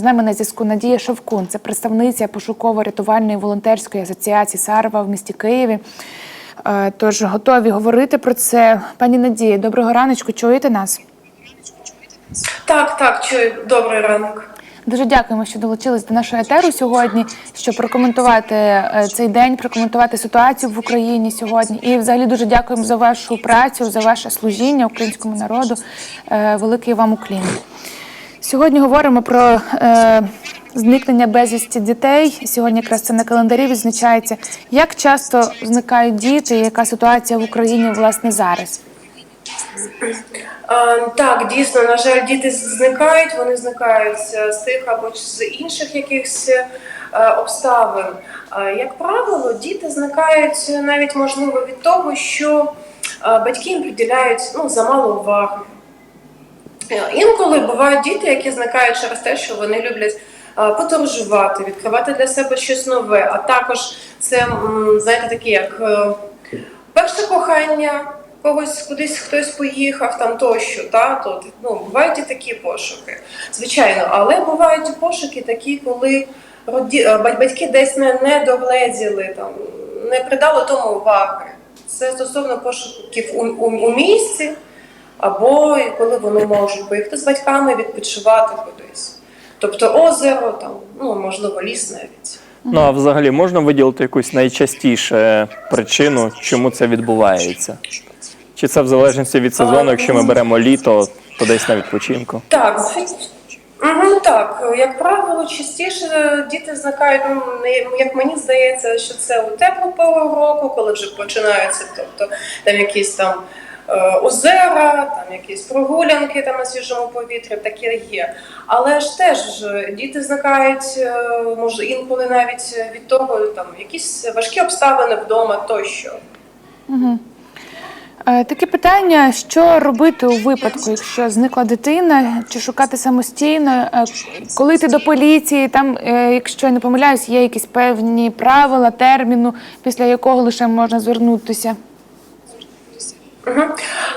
З нами на зв'язку Надія Шовкун, це представниця пошуково-рятувальної волонтерської асоціації Сарва в місті Києві. Е, Тож готові говорити про це. Пані Надія, доброго раночку, чуєте нас? Так, так, чую. Добрий ранок. Дуже дякуємо, що долучились до нашого етеру сьогодні, щоб прокоментувати е, цей день, прокоментувати ситуацію в Україні сьогодні. І взагалі дуже дякуємо за вашу працю, за ваше служіння українському народу. Е, Великий вам уклін. Сьогодні говоримо про е, зникнення безвісті дітей. Сьогодні якраз це на календарі відзначається. Як часто зникають діти, і яка ситуація в Україні власне зараз? Так, дійсно, на жаль, діти зникають, вони зникають з тих або з інших якихось е, обставин. Як правило, діти зникають навіть можливо від того, що е, батьки їм приділяють ну, замало уваги. Інколи бувають діти, які зникають через те, що вони люблять подорожувати, відкривати для себе щось нове. А також це, знаєте, таке як е, перше кохання, когось кудись хтось поїхав там тощо. Та? То, ну, бувають і такі пошуки, звичайно. Але бувають пошуки такі, коли роді- е, батьки десь не, не догледіли, там, не придали тому уваги. Це стосовно пошуків у, у, у місці або коли вони можуть поїхати з батьками відпочивати кудись. Тобто озеро, там, ну можливо, ліс навіть. Ну а взагалі можна виділити якусь найчастіше причину, чому це відбувається? Чи це в залежності від сезону, якщо ми беремо літо, то десь на відпочинку? Так, Угу, так, як правило, частіше діти зникають, ну, як мені здається, що це у теплу пору року, коли вже починаються, тобто там якісь там озера, там якісь прогулянки там на свіжому повітрі, таке є. Але ж теж діти зникають, е, може інколи навіть від того, там якісь важкі обставини вдома тощо. Угу. Е, Таке питання: що робити у випадку, якщо зникла дитина, чи шукати самостійно, Е, коли йти до поліції, там, е, якщо я не помиляюсь, є якісь певні правила, терміну, після якого лише можна звернутися. Угу.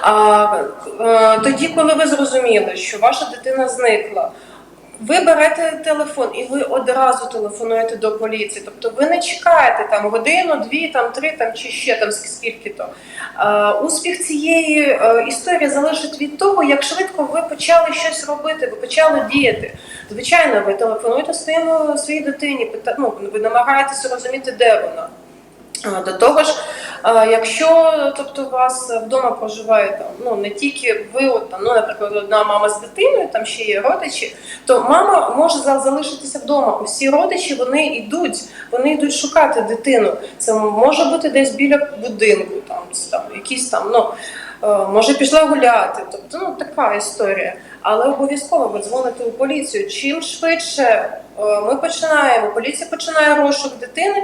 А, е, тоді, коли ви зрозуміли, що ваша дитина зникла, ви берете телефон і ви одразу телефонуєте до поліції. Тобто ви не чекаєте там годину, дві, там три, там чи ще там скільки то. Е, успіх цієї е, історії залежить від того, як швидко ви почали щось робити, ви почали діяти. Звичайно, ви телефонуєте своєму своїй дитині, пита- ну, ви намагаєтеся розуміти, де вона. А, До того ж, якщо тобто у вас вдома проживає там ну не тільки ви, от там, ну наприклад, одна мама з дитиною, там ще є родичі, то мама може залишитися вдома. Усі родичі вони йдуть, вони йдуть шукати дитину. Це може бути десь біля будинку, там, там якісь там, ну е, може пішла гуляти. Тобто, ну така історія. Але обов'язково ви дзвоните у поліцію. Чим швидше е, ми починаємо, поліція починає розшук дитини,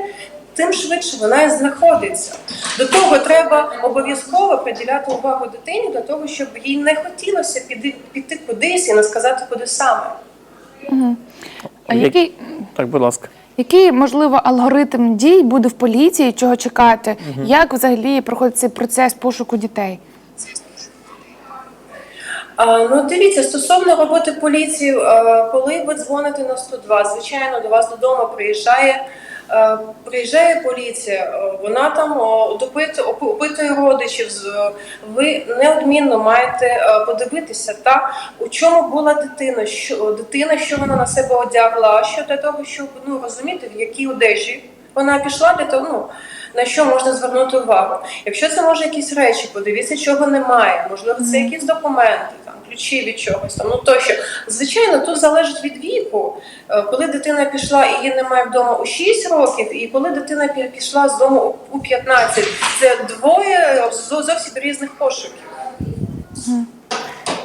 тим швидше вона і знаходиться. До того треба обов'язково приділяти увагу дитині для того, щоб їй не хотілося піти, піти кудись і не сказати, куди саме. А Як- який, Так, будь ласка. який можливо алгоритм дій буде в поліції, чого чекати? Як взагалі проходить цей процес пошуку дітей? А, ну, дивіться, стосовно роботи поліції, е, коли ви дзвоните на 102, звичайно, до вас додому приїжджає. Е, Приїжджає поліція, е, вона там о, допитує, опитує родичів. Ви неодмінно маєте е, подивитися, та у чому була дитина, що дитина, що вона на себе одягла, що для того, щоб ну розуміти, в якій одежі вона пішла для того, ну на що можна звернути увагу. Якщо це може якісь речі, подивіться, чого немає. Можливо, це якісь документи, там ключі від чогось там. Ну тощо, звичайно, тут залежить від віку. Е, Коли дитина пішла і її немає вдома у 6 років, і коли дитина пішла з дому у- у 15, це двоє зо- зовсім різних пошуків.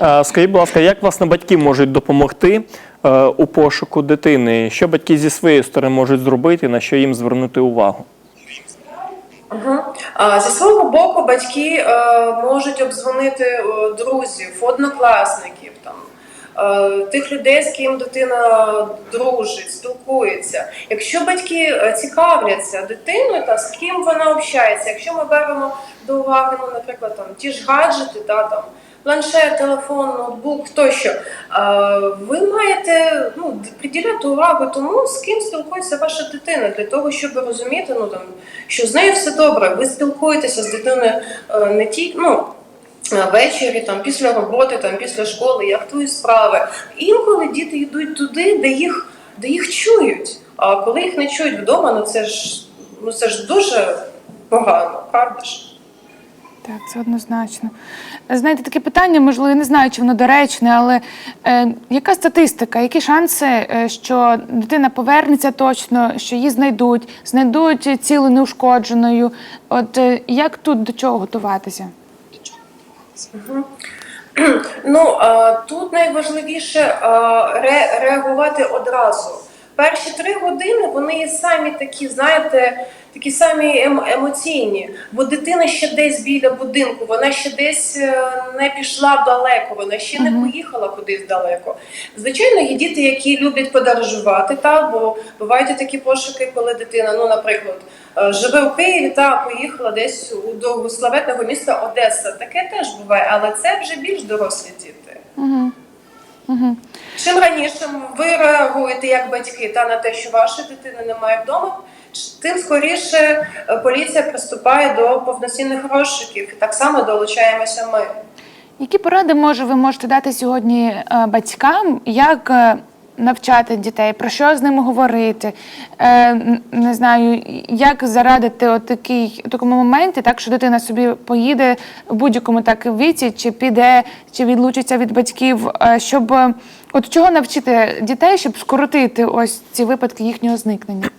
Е, Скажіть, будь ласка, як власне батьки можуть допомогти е, у пошуку дитини? Що батьки зі своєї сторони можуть зробити, на що їм звернути увагу? Угу. А, зі свого боку, батьки е, можуть обдзвонити е, друзів, однокласників, там, е, тих людей, з ким дитина дружить, спілкується. Якщо батьки цікавляться дитиною, та з ким вона общається, якщо ми беремо до уваги, ну, наприклад, там, ті ж гаджети, та, там, планшет, телефон, ноутбук тощо. Ви маєте ну, приділяти увагу тому, з ким спілкується ваша дитина, для того, щоб розуміти, ну там що з нею все добре. Ви спілкуєтеся з дитиною е, не тільки ну. Ввечері, там після роботи, там після школи, як твої справи. Інколи діти йдуть туди, де їх, де їх чують. А коли їх не чують вдома, ну це ж ну це ж дуже погано, правда ж? Так, це однозначно. Знаєте, таке питання, можливо, я не знаю, чи воно доречне, але е, яка статистика, які шанси, е, що дитина повернеться точно, що її знайдуть, знайдуть цілу неушкодженою? От е, як тут до чого готуватися? Ну е, тут найважливіше е, ре- реагувати одразу. Перші три години вони самі такі, знаєте, такі самі ем- емоційні, бо дитина ще десь біля будинку, вона ще десь е, не пішла далеко, вона ще не поїхала кудись далеко. Звичайно, є діти, які люблять подорожувати, та бо бувають такі пошуки, коли дитина, ну, наприклад, е, живе в Києві та поїхала десь до славетного міста Одеса. Таке теж буває, але це вже більш дорослі діти. Угу. Чим раніше ви реагуєте як батьки та на те, що ваша дитина немає вдома, тим скоріше е, поліція приступає до повноцінних розшуків. Так само долучаємося ми. Які поради може ви можете дати сьогодні е, батькам, як е, навчати дітей, про що з ними говорити? Е, не знаю, як зарадити отакій такому моменті, так що дитина собі поїде в будь-якому так віці, чи піде, чи відлучиться від батьків, е, щоб е, от чого навчити дітей, щоб скоротити ось ці випадки їхнього зникнення?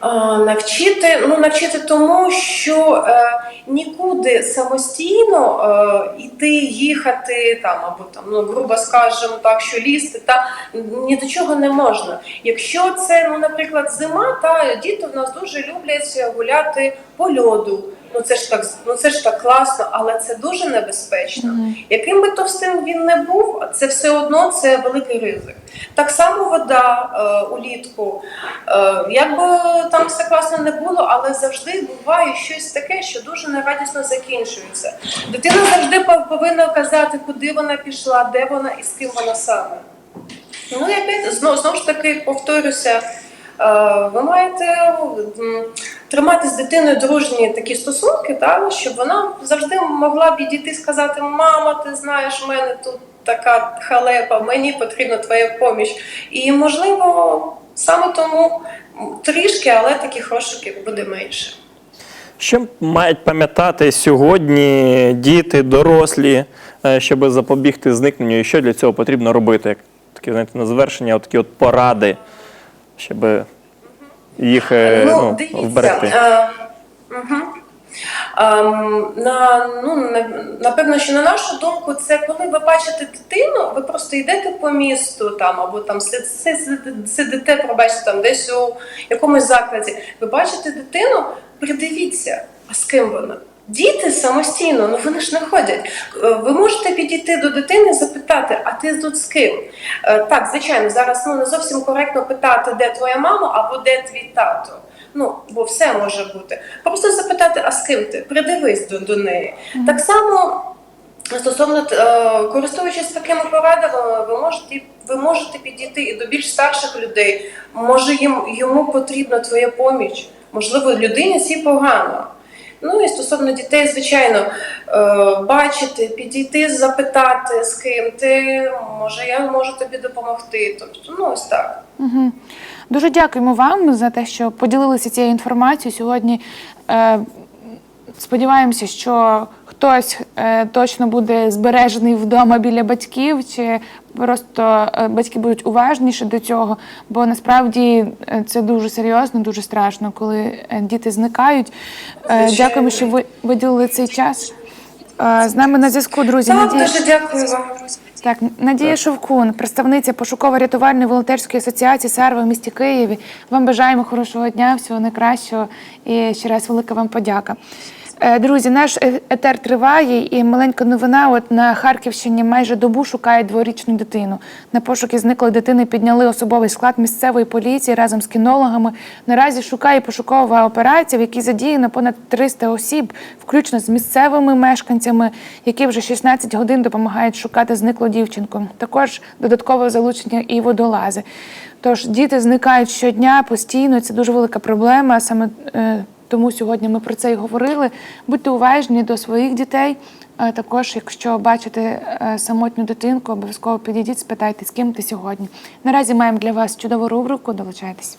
А, Навчити, ну навчити тому, що е, нікуди самостійно е, йти, їхати там або там, ну грубо скажемо так, що лізти, та ні до чого не можна. Якщо це, ну, наприклад, зима, та діти в нас дуже люблять гуляти по льоду. Ну це ж так, ну це ж так класно, але це дуже небезпечно. Яким би товстим він не був, це все одно це великий ризик. Так само вода е, улітку. Е, як би там все класно не було, але завжди буває щось таке, що дуже нерадісно закінчується. Дитина завжди повинна казати, куди вона пішла, де вона і з ким вона саме. Ну опять, знову, знову ж таки повторюся. Е, Ви маєте тримати з дитиною дружні такі стосунки, так, щоб вона завжди могла підійти і сказати: Мама, ти знаєш, в мене тут така халепа, мені потрібна твоя поміч. І можливо, саме тому трішки, але таких розшуків буде менше. Що мають пам'ятати сьогодні діти, дорослі, е, щоб запобігти зникненню, і що для цього потрібно робити? Такі, знаєте, на завершення, от такі от поради, щоб їх е, ну, вберегти. е, мгм. Ем, на, ну, напевно, що на нашу думку, це коли ви бачите дитину, ви просто йдете по місту там, або там си- си- си- сидите, пробачте, там десь у якомусь закладі. Ви бачите дитину, придивіться, а з ким вона? Діти самостійно, ну вони ж не ходять. Е, Ви можете підійти до дитини і запитати, а ти тут з ким? Е, Так, звичайно, зараз ну не зовсім коректно питати, де твоя мама або де твій тато. Ну, бо все може бути. Просто запитати, а з ким ти? Придивись до, до неї. Так само. Стосовно е, користуючись такими порадами, ви можете ви можете підійти і до більш старших людей. Може, їм йому потрібна твоя поміч, можливо, людині цій погано. Ну і стосовно дітей, звичайно, е, бачити, підійти, запитати, з ким ти, може, я можу тобі допомогти. Тобто, ну ось так. Угу. Дуже дякуємо вам за те, що поділилися цією інформацією сьогодні. Е, сподіваємося, що хтось е, точно буде збережений вдома біля батьків, чи просто е, батьки будуть уважніші до цього, бо насправді е, це дуже серйозно, дуже страшно, коли е, діти зникають. Дякуємо, що ви виділили цей час. З нами на зв'язку, друзі. Так, Надія. дуже дякую вам. Так, Надія Шовкун, представниця пошуково-рятувальної волонтерської асоціації Сарва в місті Києві. Вам бажаємо хорошого дня, всього найкращого і ще раз велика вам подяка. Е, Друзі, наш е- етер триває, і маленька новина. От на Харківщині майже добу шукають дворічну дитину. На пошуки зниклої дитини підняли особовий склад місцевої поліції разом з кінологами. Наразі шукає пошукова операція, в якій задіяно понад 300 осіб, включно з місцевими мешканцями, які вже 16 годин допомагають шукати зниклу дівчинку. Також додаткове залучення і водолази. Тож діти зникають щодня постійно. Це дуже велика проблема. Саме е, тому сьогодні ми про це і говорили. Будьте уважні до своїх дітей. Е, Також, якщо бачите е, самотню дитинку, обов'язково підійдіть, спитайте, з ким ти сьогодні. Наразі маємо для вас чудову рубрику. Долучайтесь.